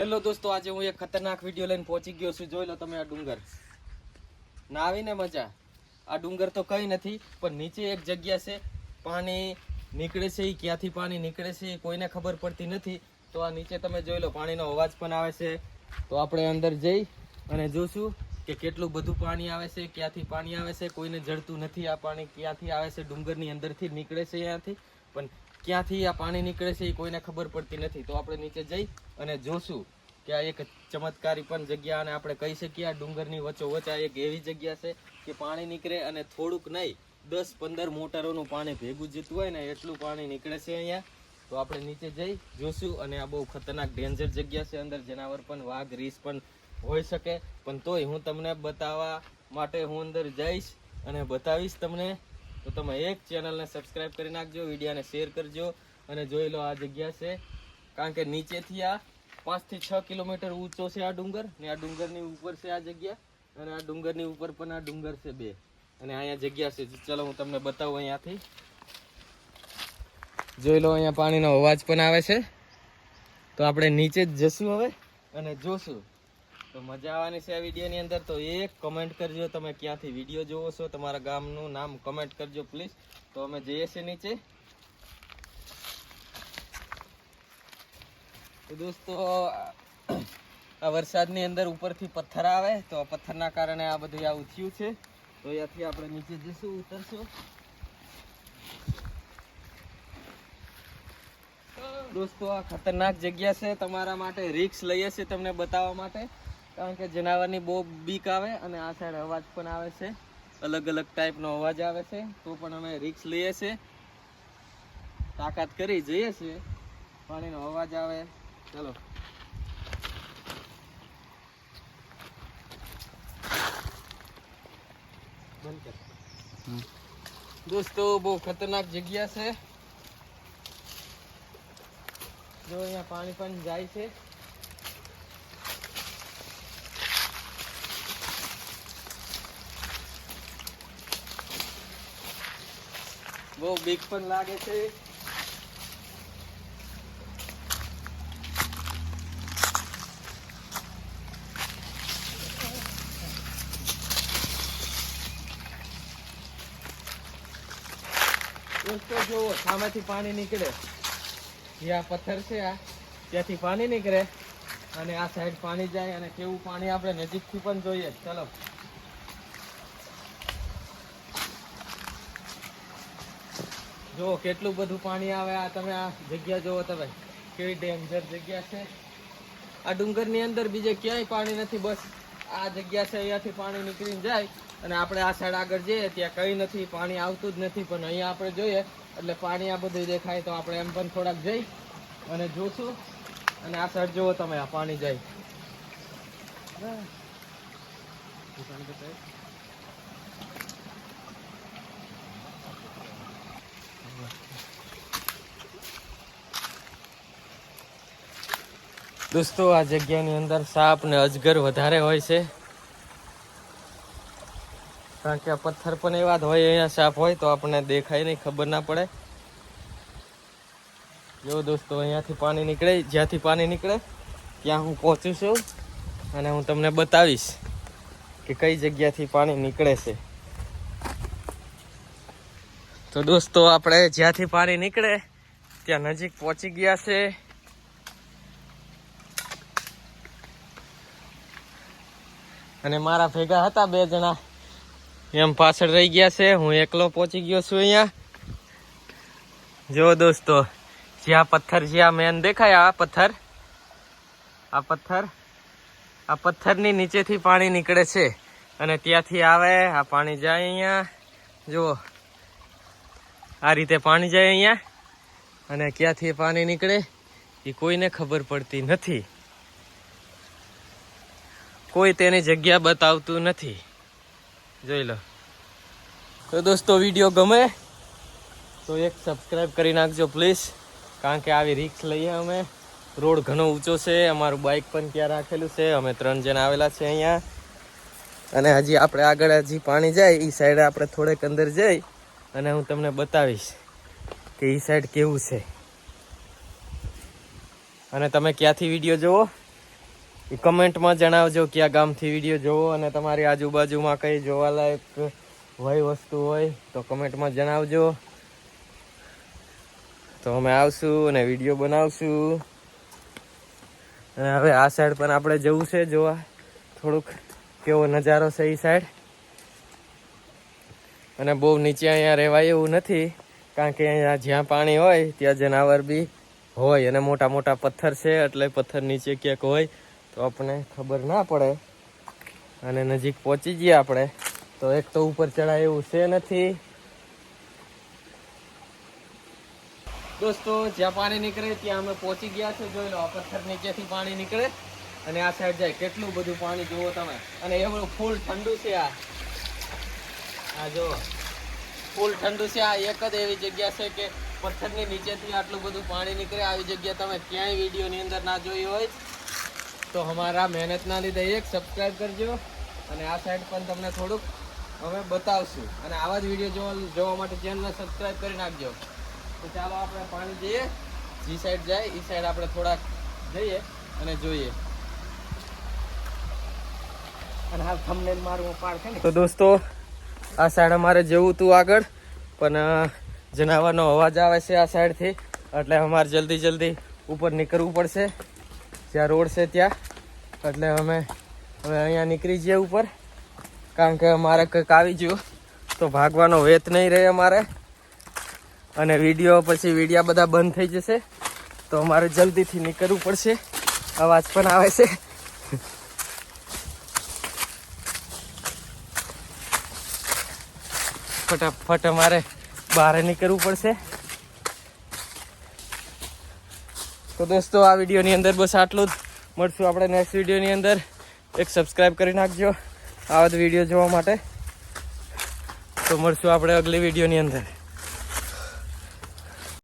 Hello દોસ્તો, આજે હું એક ખતરનાક વીડિયો લઈને પહોંચી ગયો છું. જોઈ લો તમે આ ડુંગર. ના આવીને મજા? આ ડુંગર તો કંઈ નથી, પણ નીચે એક જગ્યા છે. પાણી નીકળે છે એ ક્યાંથી પાણી નીકળે છે, એ કોઈને ખબર પડતી નથી. તો આ નીચે તમે જોઈ લો, પાણીનો અવાજ પણ આવે છે. તો આપણે અંદર જઈ અને જોશું કે કેટલું બધું પાણી આવે છે, ક્યાંથી પાણી આવે છે. કોઈને જડતું નથી આ પાણી ક્યાંથી આવે છે. ડુંગરની અંદરથી નીકળે છે અહીંયાથી. પણ ક્યાંથી આ પાણી નીકળે છે એ કોઈને ખબર પડતી નથી. તો આપણે નીચે જઈ અને જોશું કે આ એક ચમત્કારી પણ જગ્યા અને આપણે કહી શકીએ આ ડુંગરની વચ્ચોવચ આ એક એવી જગ્યા છે કે પાણી નીકળે અને થોડુંક નહીં, દસ પંદર મોટરોનું પાણી ભેગું જતું હોય ને એટલું પાણી નીકળે છે અહીંયા. તો આપણે નીચે જઈ જોશું અને આ બહુ ખતરનાક ડેન્જર જગ્યા છે અંદર જનાવર પણ વાઘ, રીસ પણ હોઈ શકે. પણ તોય હું તમને બતાવવા માટે હું અંદર જઈશ અને બતાવીશ તમને તો તમે એક ચેનલને સબસ્ક્રાઇબ કરી નાખજો, વિડીયાને શેર કરજો અને જોઈ લો આ જગ્યા છે. કારણ કે નીચેથી આ પાંચથી છ કિલોમીટર ઊંચો છે આ ડુંગર ને આ ડુંગરની ઉપર છે આ જગ્યા અને આ ડુંગરની ઉપર પણ આ ડુંગર છે બે. અને અહીંયા જગ્યા છે. ચલો હું તમને બતાવું અહીંયાથી. જોઈ લો અહીંયા પાણીનો અવાજ પણ આવે છે. તો આપણે નીચે જ જશું હવે અને જોશું. તો મજા આવવાની છે આ વિડીયોની અંદર. તો એક કમેન્ટ કરજો, તમે ક્યાંથી વીડિયો જોવો છો, તમારા ગામનું નામ કમેન્ટ કરજો પ્લીઝ તો અમે જઈએ છીએ નીચે. દોસ્તો, આ વરસાદની અંદર ઉપરથી પથ્થર આવે, તો આ પથ્થરના કારણે આ બધું આવું થયું છે. તો અહીંયાથી આપણે નીચે જઈશું, ઉતરશું. દોસ્તો, આ ખતરનાક જગ્યા છે, તમારા માટે રિક્સ લઈએ છીએ તમને બતાવવા માટે. કારણ કે જનાવરની બહુ બીક આવે અને આ સાઈડ અવાજ પણ આવે છે. અલગ અલગ ટાઈપનો અવાજ આવે છે. તો પણ અમે રિક્સ લઈએ છીએ. તાકાત કરી જઈએ છીએ. પાણીનો અવાજ આવે. ચલો. દોસ્તો બહુ ખતરનાક જગ્યા છે. જો અહીંયા પાણી પણ જાય છે. બહુ બીક પણ લાગે છે. જુઓ, સામેથી પાણી નીકળે. જે આ પથ્થર છે આ, ત્યાંથી પાણી નીકળે અને આ સાઈડ પાણી જાય અને કેવું પાણી આપણે નજીકથી પણ જોઈએ. ચલો. જુઓ કેટલું બધું પાણી આવે, આ તમે આ જગ્યા જુઓ તમે કેવી ડેન્જર જગ્યા છે. આ ડુંગરની અંદર બીજે ક્યાંય પાણી નથી, બસ આ જગ્યા છે, અહીંયાથી પાણી નીકળીને જાય અને આપણે આ સાઈડ આગળ જઈએ, ત્યાં કંઈ નથી, પાણી આવતું જ નથી, પણ અહીંયા આપણે જોઈએ, એટલે પાણી આ બધું દેખાય તો આપણે એમ પણ થોડાક જઈ અને જોશું. અને આ સાઈડ જુઓ તમે, આ પાણી જાય. દોસ્તો, આ જગ્યાની અંદર સાપ ને અજગર વધારે હોય છે. કારણ કે આ પથ્થર પણ એવા જ હોય, અહીંયા સાપ હોય તો આપણને દેખાય નહીં, ખબર ના પડે. જો દોસ્તો, અહીંયાથી પાણી નીકળે, જ્યાંથી પાણી નીકળે, ત્યાં હું પહોંચું છું અને હું તમને બતાવીશ કે કઈ જગ્યાથી પાણી નીકળે છે. તો દોસ્તો, આપણે જ્યાંથી પાણી નીકળે, ત્યાં નજીક પહોંચી ગયા છે. અને મારા ભેગા હતા બે જણા. એમ પાછળ રહી ગયા છે. હું એકલો પહોંચી ગયો છું અહીંયા. જો દોસ્તો, જ્યાં પથ્થર, જ્યાં મેન દેખાય, આ પથ્થર. આ પથ્થર, આ પથ્થરની નીચેથી પાણી નીકળે છે. અને ત્યાંથી આવે, આ પાણી જાય અહીંયા. જુઓ. આ રીતે પાણી જાય અહીંયા. અને ક્યાંથી પાણી નીકળે, એ કોઈને ખબર પડતી નથી. કોઈ તેની જગ્યા બતાવતું નથી. જોઈ લો. તો દોસ્તો વીડિયો ગમે તો એક સબસ્ક્રાઈબ કરી નાખજો પ્લીઝ કારણ કે આવી રિક્સ લઈએ અમે. રોડ ઘણો ઊંચો છે, અમારું બાઇક પણ ત્યાં રાખેલું છે. અમે ત્રણ જણ આવેલા છે અહીંયા. અને હજી આપણે આગળ હજી પાણી જાય એ સાઈડ આપણે થોડેક અંદર જઈ અને હું તમને બતાવીશ કે એ સાઈડ કેવું છે. અને તમે ક્યાંથી વીડિયો જુઓ? એ કમેન્ટમાં જણાવજો કયા ગામથી વીડિયો જોવો અને તમારી આજુબાજુમાં કઈ જોવાલાયક હોય વસ્તુ હોય તો કમેન્ટમાં જણાવજો. તો અમે આવશું અને વીડિયો બનાવશું. અને હવે આ સાઈડ પણ આપણે જવું છે જોવા. થોડુંક કેવો નજારો છે એ સાઈડ અને બહુ નીચે અહીંયા રહેવાય એવું નથી, કારણ કે અહીંયા જ્યાં પાણી હોય ત્યાં જનાવર બી હોય અને મોટા મોટા પથ્થર છે, એટલે પથ્થર નીચે ક્યાંક હોય તો આપણને ખબર ના પડે. અને નજીક પહોંચી જઈએ આપણે. તો એક તો ઉપર ચડાય એવું છે નથી. દોસ્તો, જ્યાં પાણી નીકળે ત્યાં અમે પહોંચી ગયા છે. જોઈ લો, આ પથ્થર નીચેથી પાણી નીકળે. અને આ સાઈડ જાય. કેટલું બધું પાણી જુઓ તમે. અને એવું ફૂલ ઠંડુ છે આ. આ જો ફૂલ ઠંડુ છે આ. એક જ એવી જગ્યા છે કે પથ્થરની નીચેથી આટલું બધું પાણી નીકળે. આવી જગ્યા તમે ક્યાંય વિડીયોની અંદર ના જોઈ હોય. તો અમારા મહેનતના લીધે એક સબસ્ક્રાઈબ કરજો અને આ સાઈડ પણ તમને થોડુંક અમે બતાવશું. અને આવા જ વીડિયો જોવા જોવા માટે ચેનલને સબસ્ક્રાઈબ કરી નાખજો. તો ચાલો આપણે પાણી જઈએ જે સાઈડ જાય એ સાઈડ આપણે થોડાક જઈએ અને જોઈએ. અને હાલ થંબનેલ મારું પાડ છે તો દોસ્તો, આ સાઈડ અમારે જવું હતું આગળ, પણ જનાવરનો અવાજ આવે છે આ સાઈડથી એટલે અમારે જલ્દી જલ્દી ઉપર નીકળવું પડશે. જ્યાં રોડ છે ત્યાં. એટલે અમે હવે અહીંયા નીકળી જઈએ ઉપર. કારણ કે અમારે કંઈક આવી ગયું. તો ભાગવાનો વેત નહીં રહે અમારે. અને વીડિયો પછી વિડીયા બધા બંધ થઈ જશે. તો અમારે જલ્દીથી નીકળવું પડશે. અવાજ પણ આવે છે. ફટાફટ અમારે બહાર નીકળવું પડશે. તો દોસ્તો, આ વિડીયોની અંદર બસ આટલું જ. મળશું આપણે નેક્સ્ટ વિડીયોની અંદર. એક સબસ્ક્રાઈબ કરી નાખજો આવા જ વીડિયો જોવા માટે. તો મળશું આપણે અગલી વિડીયોની અંદર.